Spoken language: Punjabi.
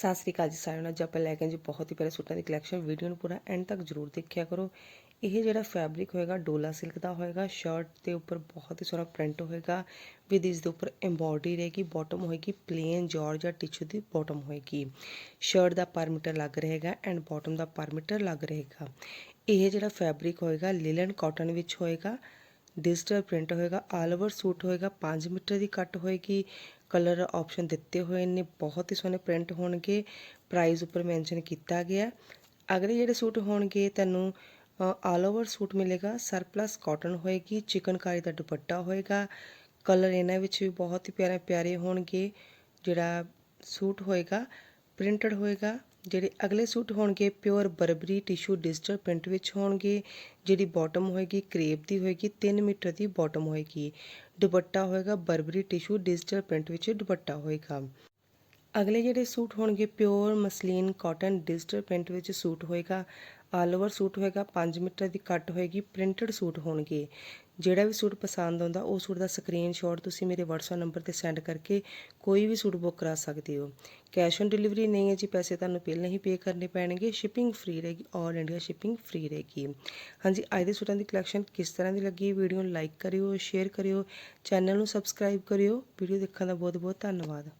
ਸਤਿ ਸ੍ਰੀ ਅਕਾਲ ਜੀ ਸਾਰਿਆਂ ਨੂੰ। ਅੱਜ ਆਪਾਂ ਲੈ ਕੇ ਜੀ ਬਹੁਤ ਹੀ ਪਿਆਰੇ ਸੂਟਾਂ ਦੀ ਕਲੈਕਸ਼ਨ ਵੀਡੀਓ ਨੂੰ ਪੂਰਾ ਐਂਡ ਤੱਕ ਜ਼ਰੂਰ ਦੇਖਿਆ ਕਰੋ। ਇਹ ਜਿਹੜਾ ਫੈਬਰਿਕ ਹੋਏਗਾ, ਡੋਲਾ ਸਿਲਕ ਦਾ ਹੋਏਗਾ ਸ਼ਰਟ ਦੇ ਉੱਪਰ ਬਹੁਤ ਹੀ ਸੋਹਣਾ ਪ੍ਰਿੰਟ ਹੋਏਗਾ। ਵਿਦ ਇਸ ਦੇ ਉੱਪਰ ਐਮਬੋਡਰੀ ਰਹੇਗੀ ਬਾਟਮ ਹੋਏਗੀ ਪਲੇਨ ਜਾਰਜਟ ਟਿਸ਼ੂ ਦੀ ਬਾਟਮ ਹੋਏਗੀ। ਸ਼ਰਟ ਦਾ ਪਰ ਮੀਟਰ ਲੱਗ ਰਹੇਗਾ and bottom the per metre ਲੱਗ ਰਹੇਗਾ। ਇਹ ਜਿਹੜਾ ਫੈਬਰਿਕ ਹੋਏਗਾ ਲਿਲਨ ਕਾਟਨ ਵਿੱਚ ਹੋਏਗਾ। ਡਿਜੀਟਲ ਪ੍ਰਿੰਟ ਹੋਏਗਾ, ਆਲ ਓਵਰ ਸੂਟ ਹੋਏਗਾ 5 ਮੀਟਰ ਦੀ ਕੱਟ ਹੋਏਗੀ, ਕਲਰ ਆਪਸ਼ਨ ਦਿੱਤੇ ਹੋਏ ਨੇ, ਬਹੁਤ ਹੀ ਸੋਹਣੇ ਪ੍ਰਿੰਟ ਹੋਣਗੇ ਪ੍ਰਾਈਸ ਉੱਪਰ ਮੈਂਸ਼ਨ ਕੀਤਾ ਗਿਆ। ਅਗਲੇ ਜਿਹੜੇ ਸੂਟ ਹੋਣਗੇ, ਤੁਹਾਨੂੰ ਆਲ ਓਵਰ ਸੂਟ ਮਿਲੇਗਾ, ਸਰਪਲਸ ਕਾਟਨ ਹੋਏਗੀ, ਚਿਕਨਕਾਰੀ ਦਾ ਦੁਪੱਟਾ ਹੋਏਗਾ, ਕਲਰ ਇਹਨਾਂ ਵਿੱਚ ਵੀ ਬਹੁਤ ਹੀ ਪਿਆਰੇ ਪਿਆਰੇ ਹੋਣਗੇ, ਜਿਹੜਾ ਸੂਟ ਹੋਏਗਾ, ਪ੍ਰਿੰਟਡ ਹੋਏਗਾ। ਜਿਹੜੇ ਅਗਲੇ ਸੂਟ ਹੋਣਗੇ pure Burberry tissue digital print ਵਿੱਚ ਹੋਣਗੇ, ਜਿਹੜੀ ਬਾਟਮ ਹੋਏਗੀ, ਕਰੇਪ ਦੀ ਹੋਏਗੀ 3 ਮੀਟਰ ਦੀ ਬਾਟਮ ਹੋਏਗੀ। ਦੁਪੱਟਾ ਹੋਏਗਾ ਬਰਬਰੀ ਟਿਸ਼ੂ ਡਿਜੀਟਲ ਪ੍ਰਿੰਟ ਵਿੱਚ ਦੁਪੱਟਾ ਹੋਏਗਾ। ਅਗਲੇ ਜਿਹੜੇ ਸੂਟ ਹੋਣਗੇ pure muslin cotton digital print ਵਿੱਚ ਸੂਟ ਹੋਏਗਾ। ਆਲ ਓਵਰ ਸੂਟ ਹੋਏਗਾ 5 ਮੀਟਰ ਦੀ ਕੱਟ ਹੋਏਗੀ, ਪ੍ਰਿੰਟਡ ਸੂਟ ਹੋਣਗੇ। ਜਿਹੜਾ ਵੀ ਸੂਟ ਪਸੰਦ ਆਉਂਦਾ, ਉਹ ਸੂਟ ਦਾ ਸਕਰੀਨਸ਼ਾਟ ਤੁਸੀਂ ਮੇਰੇ WhatsApp ਨੰਬਰ ਤੇ ਸੈਂਡ ਕਰਕੇ ਕੋਈ ਵੀ ਸੂਟ ਬੁੱਕ ਕਰਾ ਸਕਦੇ ਹੋ। ਕੈਸ਼ ਔਨ ਡਿਲੀਵਰੀ ਨਹੀਂ ਹੈ ਜੀ, ਪੈਸੇ ਤੁਹਾਨੂੰ ਪਹਿਲਾਂ ਹੀ ਪੇ ਕਰਨੇ ਪੈਣਗੇ ਸ਼ਿਪਿੰਗ ਫ੍ਰੀ ਰਹੇਗੀ ਆਲ ਇੰਡੀਆ ਸ਼ਿਪਿੰਗ ਫ੍ਰੀ ਰਹੇਗੀ। ਹਾਂਜੀ, ਅੱਜ ਦੇ ਸੂਟਾਂ ਦੀ ਕਲੈਕਸ਼ਨ ਕਿਸ ਤਰ੍ਹਾਂ ਦੀ ਲੱਗੀ ਵੀਡੀਓ ਨੂੰ ਲਾਈਕ ਕਰਿਓ ਸ਼ੇਅਰ ਕਰਿਓ ਚੈਨਲ ਨੂੰ ਸਬਸਕ੍ਰਾਈਬ ਕਰਿਓ। ਵੀਡੀਓ ਦੇਖਣ ਦਾ ਬਹੁਤ ਬਹੁਤ ਧੰਨਵਾਦ।